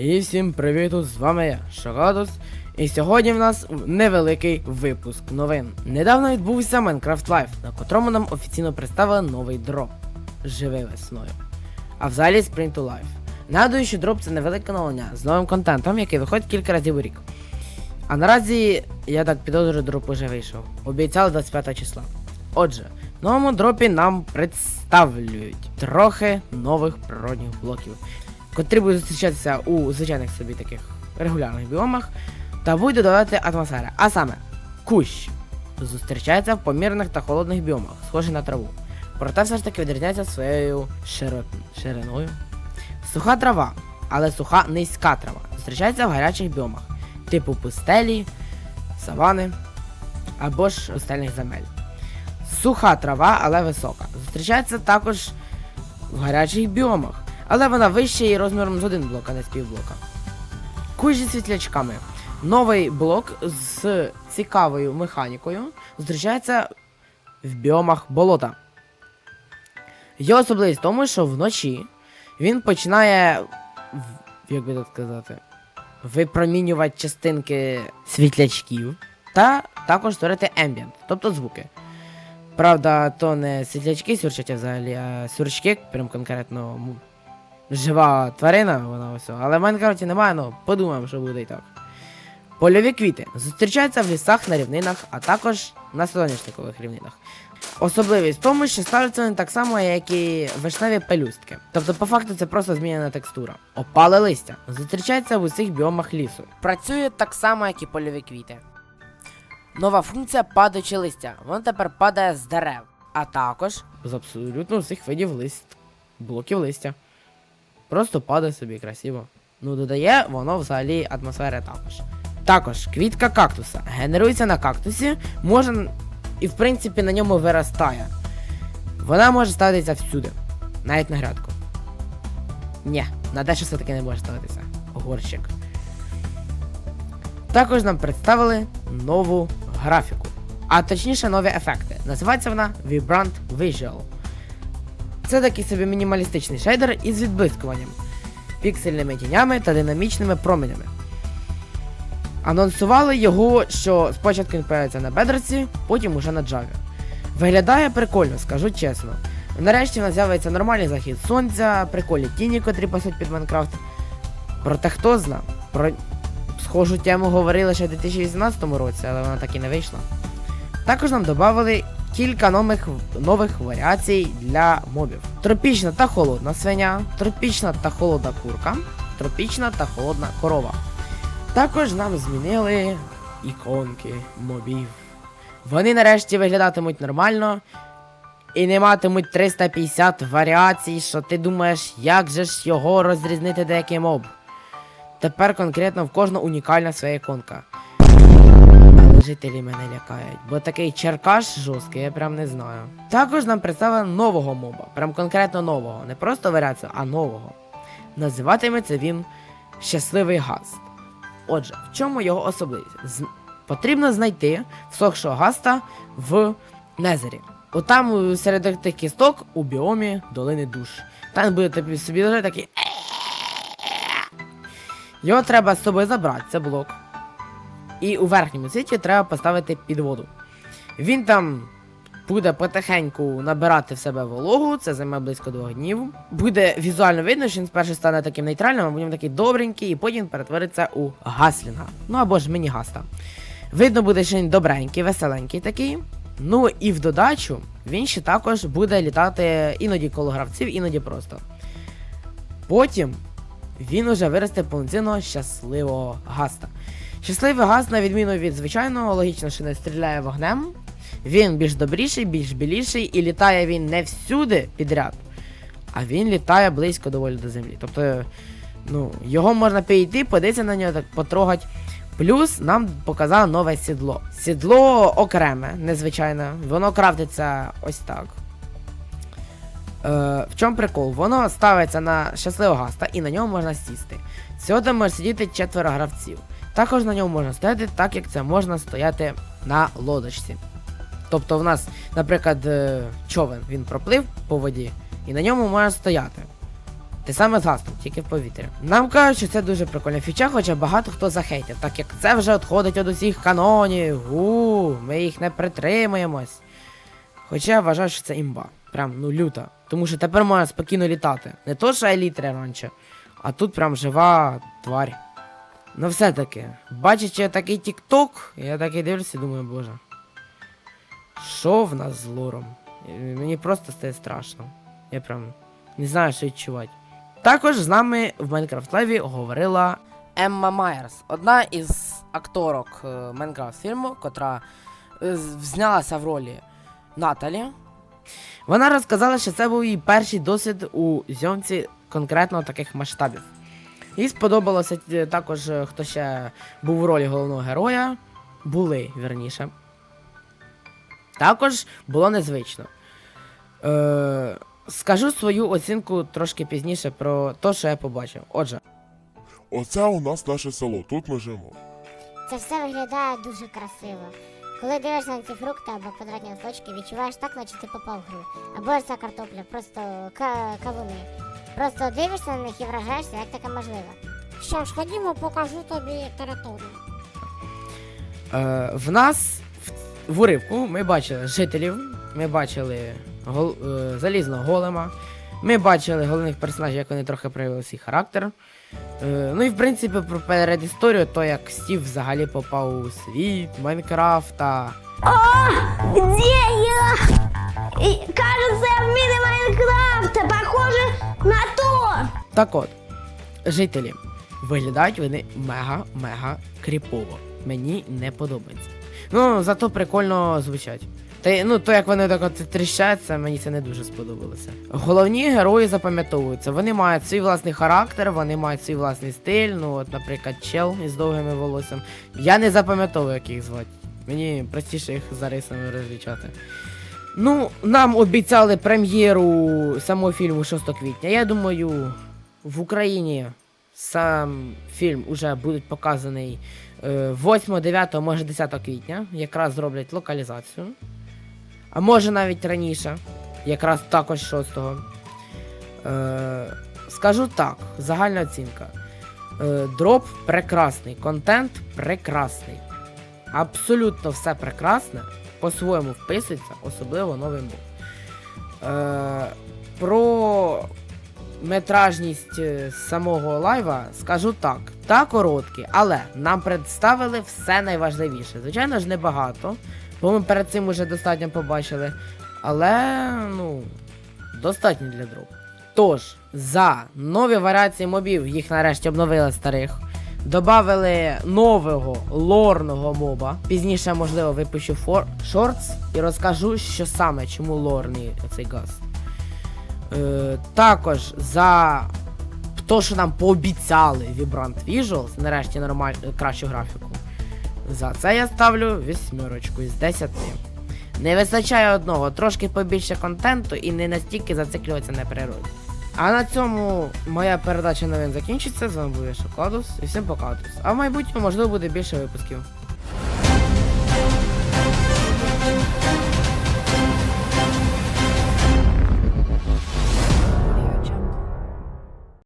І всім привіт, з вами я, Шокадус. І сьогодні в нас невеликий випуск новин. Недавно відбувся Minecraft Live, на котрому нам офіційно представили новий дроп. Живи весною. А взагалі Sprint to Life. Нагадую, що дроп це невелика новина з новим контентом, який виходить кілька разів у рік. А наразі, я так підозрюю, дроп уже вийшов. Обіцяли 25 числа. Отже, в новому дропі нам представлюють трохи нових природних блоків, котрі будуть зустрічатися у звичайних собі таких регулярних біомах, та будуть додавати атмосфери. А саме, кущ зустрічається в помірних та холодних біомах, схожий на траву. Проте все ж таки відрізняється своєю шириною. Суха трава, але суха низька трава. Зустрічається в гарячих біомах, типу пустелі, савани або ж пустельних земель. Суха трава, але висока. Зустрічається також в гарячих біомах, але вона вища і розміром з один блок, а не з півблока. Кущ зі світлячками. Новий блок з цікавою механікою зустрічається в біомах болота. Його особливість в тому, що вночі він починає, як би так сказати, випромінювати частинки світлячків та також створити ембієнт, тобто звуки. Правда, то не світлячки сюрчать взагалі, а сюрчки, прям конкретно жива тварина, вона ось. Але в Майнкрафті немає, ну подумаємо, що буде і так. Польові квіти зустрічаються в лісах на рівнинах, а також на соняшникових рівнинах. Особливість в тому, що ставляться вони так само, як і вишневі пелюстки. Тобто, по факту, це просто змінена текстура. Опале листя зустрічається в усіх біомах лісу. Працює так само, як і польові квіти. Нова функція падаюче листя. Воно тепер падає з дерев, а також з абсолютно всіх видів лист, блоків листя. Просто падає собі красиво. Ну, додає воно взагалі атмосфери також. Також квітка кактуса генерується на кактусі, може і в принципі на ньому виростає. Вона може ставитися всюди, навіть на грядку. Ні, на дещо все-таки не може ставитися. Горщик. Також нам представили нову графіку, а точніше нові ефекти. Називається вона Vibrant Visual. Це такий собі мінімалістичний шейдер із відблискуванням, піксельними тінями та динамічними променями. Анонсували його, що спочатку він появиться на бедерці, потім уже на джаві. Виглядає прикольно, скажу чесно. Нарешті в нас з'явиться нормальний захід сонця, прикольні тіні, котрі пасуть під Майнкрафт. Проте хто зна, про схожу тему говорили ще в 2018 році, але вона так і не вийшла. Також нам додали кілька нових, нових варіацій для мобів: тропічна та холодна свиня, тропічна та холодна курка, тропічна та холодна корова. Також нам змінили іконки мобів. Вони нарешті виглядатимуть нормально і не матимуть 350 варіацій, що ти думаєш, як же ж його розрізнити деякий моб. Тепер конкретно в кожного унікальна своя іконка. Жителі мене лякають, бо такий черкаш жорсткий, я прям не знаю. Також нам представили нового моба, прям конкретно нового, не просто варіацію, а нового. Називатиметься він Щасливий Гаст. Отже, в чому його особливість? З... Потрібно знайти всохшого гаста в Незері. Отам е, серед тих кісток у біомі долини душ. Там буде собі лежати такий. Його треба з собою забрати, це блок. І у верхньому світі треба поставити під воду. Він там буде потихеньку набирати в себе вологу, це займе близько двох днів. Буде візуально видно, що він спершу стане таким нейтральним, а потім такий добренький, і потім перетвориться у гаслінга. Ну або ж міні-гаста. Видно буде, що він добренький, веселенький такий. Ну і в додачу він ще також буде літати іноді коло гравців, іноді просто. Потім він уже виросте повноцінного щасливого гаста. Щасливий гаст, на відміну від звичайного, логічно, що не стріляє вогнем. Він більш добріший, більш біліший, і літає він не всюди підряд, а він літає близько доволі до землі. Тобто, ну, його можна підійти, подивитися на нього, так потрогати. Плюс нам показали нове сідло. Сідло окреме, незвичайне. Воно крафтиться ось так. Е, в чому прикол? Воно ставиться на щасливого гаста і на ньому можна сісти. Всього може сидіти четверо гравців. Також на ньому можна стояти, так як це можна стояти на лодочці. Тобто в нас, наприклад, е, човен він проплив по воді, і на ньому можна стояти. Те саме згаснув, тільки в повітрі. Нам кажуть, що це дуже прикольна фіча, хоча багато хто захейтив, так як це вже відходить від усіх канонів. У, ми їх не притримуємось. Хоча я вважаю, що це імба. Прям ну люта. Тому що тепер можна спокійно літати. Не то, що елітри раніше, а тут прям жива тварь. Ну все-таки, бачачи такий тік-ток, я такий дивлюся і думаю, боже. Що в нас з лором? Е, Мені просто стає страшно. Я прям не знаю, що відчувати. Також з нами в Майнкрафт Лайві говорила Емма Майерс, одна із акторок е, Майнкрафт фільму, котра е, знялася в ролі Наталі. Вона розказала, що це був її перший досвід у зйомці конкретно таких масштабів. Їй сподобалося е, також, е, хто ще був у ролі головного героя. Були, вірніше. Також було незвично. Е, скажу свою оцінку трошки пізніше про те, що я побачив. Отже, Оце у нас наше село, тут ми живемо. Це все виглядає дуже красиво. Коли дивишся на ці фрукти або квадратні точки, відчуваєш так, наче ти попав в гру. Або ж ця картопля, просто ка- кавуни. Просто дивишся на них і вражаєшся, як таке можливо. Що ж, ходімо, покажу тобі територію. е, в нас в, в уривку ми бачили жителів, ми бачили гол, е, залізного голема, ми бачили головних персонажів, як вони трохи проявили свій характер. Е, ну і в принципі про передісторію, то як Стів взагалі попав у світ Майнкрафта. Где я? И, кажется, я в мире Майнкрафта. Похоже на то. Так от, жителі, виглядають вони мега-мега кріпово. Мені не подобається. Ну, зато прикольно звучать. Та ну, то як вони так от тріщаться, мені це не дуже сподобалося. Головні герої запам'ятовуються. Вони мають свій власний характер, вони мають свій власний стиль. Ну, от, наприклад, чел із довгими волоссям. Я не запам'ятовую, як їх звати. Мені простіше їх за рисами розлічати. Ну, нам обіцяли прем'єру самого фільму 6 квітня. Я думаю, в Україні сам фільм уже буде показаний е, 8, 9, може 10 квітня. Якраз зроблять локалізацію. А може навіть раніше, якраз також 6. Е, скажу так, загальна оцінка. Е, дроп прекрасний, контент прекрасний. Абсолютно все прекрасне, по-своєму вписується, особливо новий мод. Е, про метражність е, самого лайва скажу так. Та короткі, але нам представили все найважливіше. Звичайно ж, небагато, бо ми перед цим уже достатньо побачили. Але, ну, достатньо для дропу. Тож, за нові варіації мобів, їх нарешті обновили старих. Добавили нового лорного моба. Пізніше, можливо, випущу фор... шортс і розкажу, що саме, чому лорний цей гаст. Е, також за те, що нам пообіцяли Vibrant Visuals, нарешті нормаль... кращу графіку. За це я ставлю вісьмерочку із 10. Не вистачає одного, трошки побільше контенту і не настільки зациклюватися на природі. А на цьому моя передача новин закінчиться. З вами був я Шокладус і всім покатус. А в майбутньому можливо буде більше випусків.